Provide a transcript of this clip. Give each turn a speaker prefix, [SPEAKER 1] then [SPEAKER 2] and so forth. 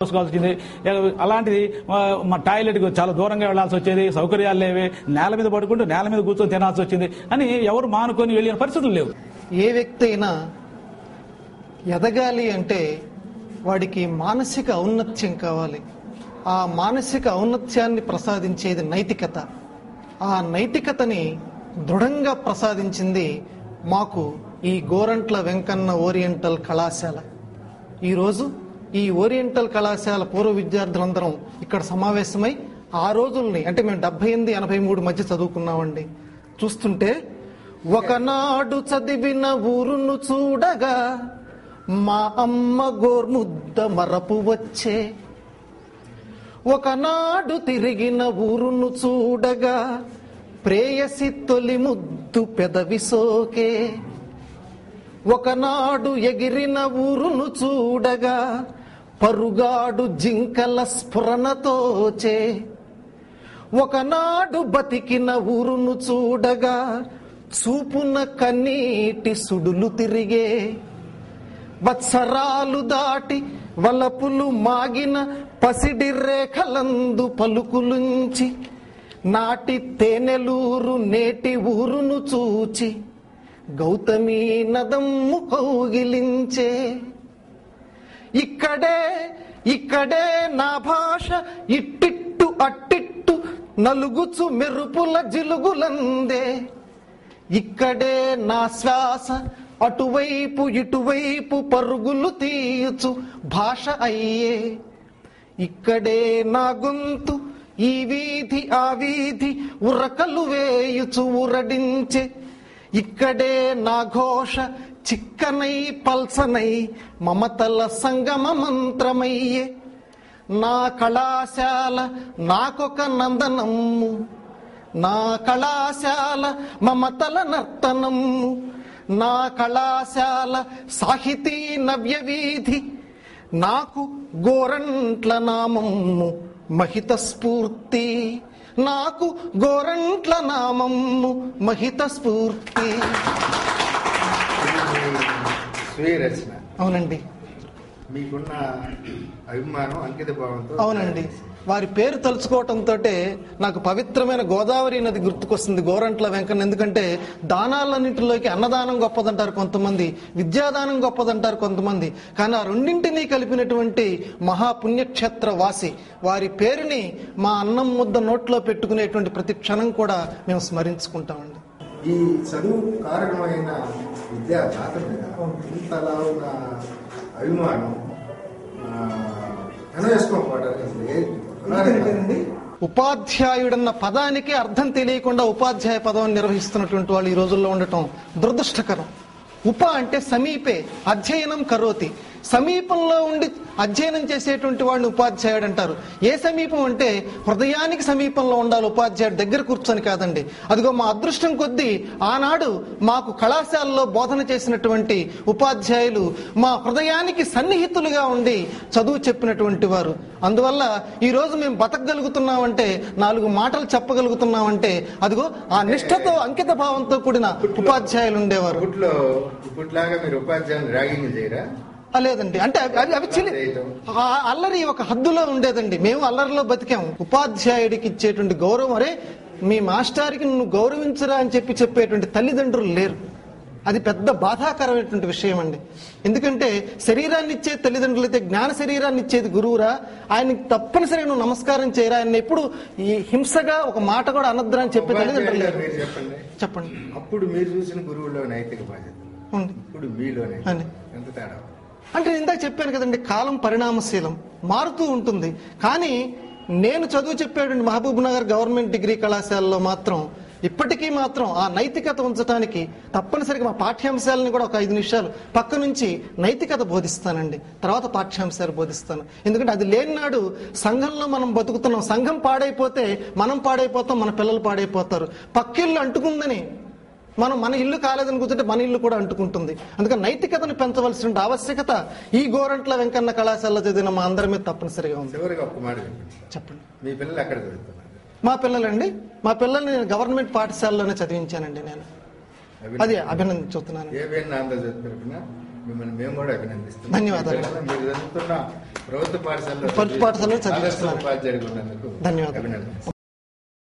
[SPEAKER 1] చూసుకోవాల్సింది. అలాంటిది మా టాయిలెట్కు చాలా దూరంగా వెళ్ళాల్సి వచ్చేది సౌకర్యాలు లేవే నేల మీద పడుకుంటూ నేల మీద కూర్చొని తినాల్సి వచ్చింది అని ఎవరు మానుకొని వెళ్ళిన పరిస్థితులు లేవు.
[SPEAKER 2] ఏ వ్యక్తి అయినా ఎదగాలి అంటే వాడికి మానసిక ఔన్నత్యం కావాలి. ఆ మానసిక ఔన్నత్యాన్ని ప్రసాదించేది నైతికత. ఆ నైతికతని దృఢంగా ప్రసాదించింది మాకు ఈ గోరంట్ల వెంకన్న ఓరియంటల్ కళాశాల. ఈరోజు ఈ ఓరియంటల్ కళాశాల పూర్వ విద్యార్థులందరం ఇక్కడ సమావేశమై ఆ రోజుల్ని అంటే మేము డెబ్బై ఎనిమిది ఎనభై మూడు మధ్య చదువుకున్నామండి. చూస్తుంటే ఒకనాడు చదివిన ఊరును చూడగా మా అమ్మ గోర్ముద్ద మరపు వచ్చే. ఒకనాడు తిరిగిన ఊరును చూడగా ప్రేయసి తొలి ముద్దు పెదవి సోకే. ఒకనాడు ఎగిరిన ఊరును చూడగా పరుగాడు జింకల స్ఫురణతోచే ఒకనాడు బతికిన ఊరును చూడగా చూపున కన్నీటి సుడులు తిరిగే. వత్సరాలు దాటి వలపులు మాగిన పసిడి రేఖలందు పలుకులుంచి నాటి తేనెలూరు నేటి ఊరును చూచి గౌతమీ నదమ్ము కౌగిలించే ఇక్కడే ఇక్కడే నా భాష ఇట్టిట్టు అట్టిట్టు నలుగుచు మెరుపుల జిలుగులందే. ఇక్కడే నా శ్వాస అటువైపు ఇటువైపు పరుగులు తీయచు భాష అయ్యే. ఇక్కడే నా గొంతు ఈ వీధి ఆ వీధి ఉరకలు వేయుచు ఉరడించే ఇక్కడే నా ఘోష చిక్కనై పల్సనై మమతల సంగమ మంత్రమయ్యే. నా కళాశాల నాకొక నందనమ్ము. నా కళాశాల మమతల నర్తనము నా కళాశాల సాహితీ నవ్య వీధి నాకు గోరంట్ల నామము మహిత స్ఫూర్తి. నాకు గోరంట్ల నామము మహిత స్ఫూర్తి. అవునండి.
[SPEAKER 3] మీకున్న అభిమానం అంకిత భావంతో
[SPEAKER 2] అవునండి. వారి పేరు తలుచుకోవటంతో నాకు పవిత్రమైన గోదావరి నది గుర్తుకొస్తుంది గోరంట్ల వెంకన్న. ఎందుకంటే దానాలన్నింటిలోకి అన్నదానం గొప్పదంటారు కొంతమంది విద్యాదానం గొప్పదంటారు కొంతమంది. కానీ ఆ రెండింటినీ కలిపినటువంటి మహాపుణ్యక్షేత్ర వాసి వారి పేరుని మా అన్నం ముద్ద నోట్లో పెట్టుకునేటువంటి ప్రతి క్షణం కూడా మేము స్మరించుకుంటామండి.
[SPEAKER 3] ఈ చదువు కారణమైన విద్యా జాతర ఇంతలా ఉన్న అభిమానం అసలు ఏ
[SPEAKER 2] ఉపాధ్యాయుడన్న పదానికి అర్థం తెలియకుండా ఉపాధ్యాయ పదం నిర్వహిస్తున్నటువంటి వాళ్ళు ఈ రోజుల్లో ఉండటం దురదృష్టకరం. ఉప అంటే సమీపే అధ్యయనం కరోతి. సమీపంలో ఉండి అధ్యయనం చేసేటువంటి వాడిని ఉపాధ్యాయుడు అంటారు. ఏ సమీపం అంటే హృదయానికి సమీపంలో ఉండాలి ఉపాధ్యాయుడు దగ్గర కూర్చొని కాదండి. అదిగో మా అదృష్టం కొద్దీ ఆనాడు మాకు కళాశాలలో బోధన చేసినటువంటి ఉపాధ్యాయులు మా హృదయానికి సన్నిహితులుగా ఉండి చదువు చెప్పినటువంటి వారు. అందువల్ల ఈ రోజు మేము బతకగలుగుతున్నామంటే నాలుగు మాటలు చెప్పగలుగుతున్నామంటే అదిగో ఆ నిష్ఠతో అంకిత భావంతో కూడిన ఉపాధ్యాయులు ఉండేవారు.
[SPEAKER 3] మీరు ఉపాధ్యాయుని ర్యాగింగ్ చేయరా?
[SPEAKER 2] లేదండి అంటే అవి- అవి చిలి ఆ అల్లరి ఒక హద్దులో ఉండేదండి. మేము అల్లరిలో బతికాము. ఉపాధ్యాయుడికి ఇచ్చేటువంటి గౌరవం అరే మీ మాస్టార్కి నువ్వు గౌరవించరా అని చెప్పి చెప్పేటువంటి తల్లిదండ్రులు లేరు. అది పెద్ద బాధాకరమైనటువంటి విషయం అండి ఎందుకంటే శరీరాన్ని ఇచ్చే తల్లిదండ్రులు అయితే జ్ఞాన శరీరాన్ని ఇచ్చేది గురువురా. ఆయనకి తప్పనిసరిగా నువ్వు నమస్కారం చేయరా. ఆయన ఎప్పుడు ఈ హింసగా ఒక మాట కూడా అనద్దురా అని చెప్పే తల్లిదండ్రులు లేరు.
[SPEAKER 3] చెప్పండి.
[SPEAKER 2] చెప్పండి.
[SPEAKER 3] అప్పుడు మీరు చూసిన గురువులో నైతిక బాధ్యత. ఇప్పుడు మీలోనే. ఎంత తేడా?
[SPEAKER 2] అంటే నేను ఇందాక చెప్పాను కదండి కాలం పరిణామశీలం. మారుతూ ఉంటుంది. కానీ నేను చదువు చెప్పాడు మహబూబ్ నగర్ గవర్నమెంట్ డిగ్రీ కళాశాలలో మాత్రం ఇప్పటికీ మాత్రం ఆ నైతికత ఉంచడానికి తప్పనిసరిగా మా పాఠ్యాంశాలను కూడా ఒక ఐదు నిమిషాలు పక్క నుంచి నైతికత బోధిస్తానండి. తర్వాత పాఠ్యాంశాలు బోధిస్తాను. ఎందుకంటే అది లేని నాడు సంఘంలో మనం బతుకుతున్నాం. సంఘం పాడైపోతే మనం పాడైపోతాం మన పిల్లలు పాడైపోతారు. పక్కిళ్ళు అంటుకుందని మనం మన ఇల్లు కాలేదని కూర్చుంటే మన ఇల్లు కూడా అంటుకుంటుంది. అందుకని నైతికతను పెంచవలసిన ఆవశ్యకత ఈ గోరంట్ల వెంకన్న కళాశాలలో చదివిన మా అందరి మీద తప్పనిసరిగా ఉంది.
[SPEAKER 3] చెప్పండి. మీ పిల్లలు ఎక్కడ చదువుతున్నారు?
[SPEAKER 2] మా పిల్లలండి మా పిల్లల్ని నేను గవర్నమెంట్ పాఠశాలలోనే చదివించానండి నేను. అది అభినందించుతున్నాను ధన్యవాదాలు.
[SPEAKER 3] ప్రభుత్వ పాఠశాలలో
[SPEAKER 2] ధన్యవాదాలు.